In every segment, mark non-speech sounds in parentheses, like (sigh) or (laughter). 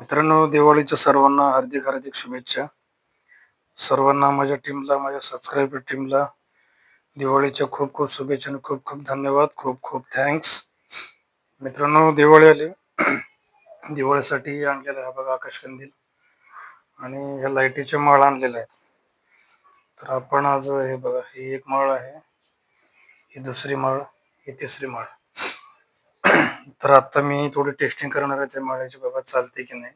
मित्रांनो दिवाळीच्या सर्वांना हार्दिक हार्दिक शुभेच्छा. सर्वांना माझ्या टीमला माझ्या सबस्क्रायबर टीमला दिवाळीच्या खूप खूप शुभेच्छा आणि खूप खूप धन्यवाद. खूप खूप थँक्स मित्रांनो दिवाळी आली. दिवाळीसाठी आणलेला हा बघा आकाशकंदील आणि ह्या लाईटीचे माळ आणलेले आहेत. तर आपण आज हे बघा ही एक माळ आहे. ही दुसरी माळ ही तिसरी माळ. तर आता मी थोडी टेस्टिंग करणार आहे त्या माळ्याची बाबा चालते की नाही.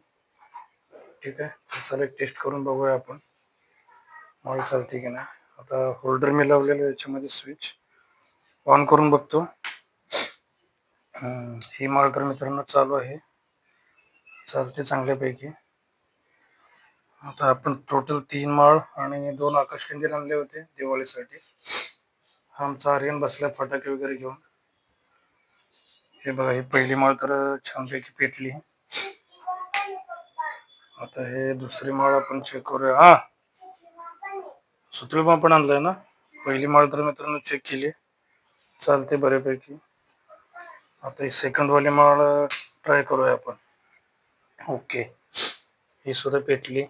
ठीक आहे? तर चला एक टेस्ट करून बघूया आपण. माळ चालते की नाही. आता होल्डर मी लावलेलं आहे स्विच ऑन करून बघतो. ही माळ तर मित्रांनो चालू आहे. चालते चांगल्यापैकी. आता आपण टोटल तीन माळ आणि दोन आकाशकंदील आणले होते दिवाळीसाठी. आमचा आर्यन बसला फटाके वगैरे घेऊन. हे बघा ही पहिली माळ तर छानपैकी पेटली. आता हे दुसरी माळ आपण चेक करूया. हा. सुतळी पण आणलाय ना? पहिली माळ तर मित्रांनो चेक केली. चालते बऱ्यापैकी. आता ही सेकंड वाली माळ ट्राय करूया आपण. ओके ही सुद्धा पेटली.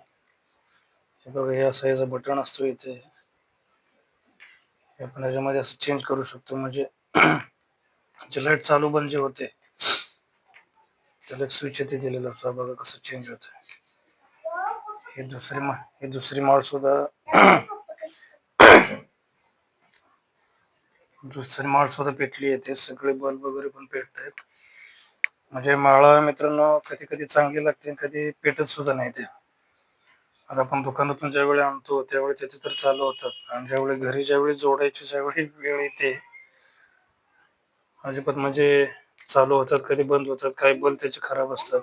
हे बघा हे असं याचं बटन असतो इथे. आपण याच्यामध्ये असं चेंज करू शकतो. म्हणजे जे लाइट चालू बंद जे होते त्याला एक स्विच इथे दिलेलं असतो बघा कसं चेंज होत हे दुसरी मा हे दुसरी माळ सुद्धा (coughs) दुसरी माळ सुद्धा पेटली येते सगळे बल्ब वगैरे पण पेटत आहेत म्हणजे माळा मित्रांनो कधी कधी चांगली लागते कधी पेटत सुद्धा नाही ते. आता आपण दुकानातून ज्यावेळी आणतो त्यावेळी तिथे तर चालू होतात. आणि ज्यावेळी घरी ज्यावेळी जोडायची ज्यावेळी वेळ येते अजिबात म्हणजे चालू होतात कधी बंद होतात काही बल त्याचे खराब असतात.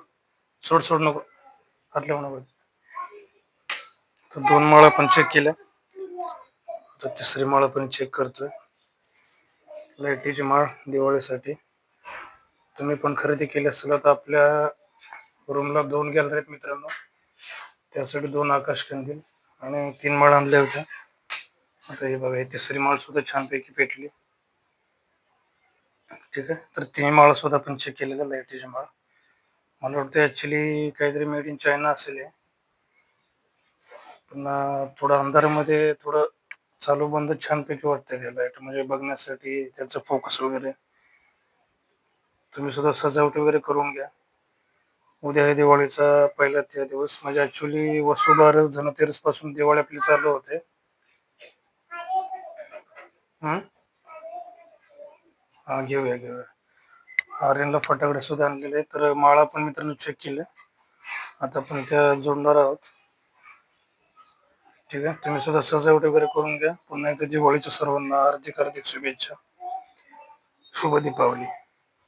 सोड सोड नको. आतल्या म्हणा तर दोन माळा पण चेक केल्या. आता तिसरी माळ पण चेक करतोय. लाईटीची माळ दिवाळीसाठी. तुम्ही पण खरेदी केली असेल तर आपल्या रूमला दोन गॅलरी आहेत मित्रांनो. त्यासाठी दोन आकाश कंदील आणि तीन माळ आणल्या होत्या. आता हे बघा ही तिसरी माळ सुद्धा छानपैकी पेटली. ठीक आहे. तर तिन्ही माळ सुद्धा आपण चेक आहे लाईटीची माळ. मला वाटतं ॲक्च्युली काहीतरी मेड इन चायना असेल हे. पण थोडं अंधारामध्ये थोडं चालू बंद छानपैकी वाटतंय ते लाइट म्हणजे बघण्यासाठी त्याचा फोकस वगैरे. तुम्ही सुद्धा सजावट वगैरे करून घ्या. उद्या दिवाळीचा पहिला त्या दिवस. म्हणजे ऍक्च्युली वसुबारस धनतेरसपासून दिवाळी आपली चालू होते. हम्म? हा घेऊया घेऊया. आर्यनला फटाकडे सुद्धा आणलेले तर माळा पण मित्रांनो चेक केले. आता आपण त्या जोडणार आहोत. ठीक आहे? तुम्ही सुद्धा सजावट वगैरे करून घ्या. पुन्हा एकदा दिवाळीच्या सर्वांना हार्दिक हार्दिक शुभेच्छा. शुभ दीपावली.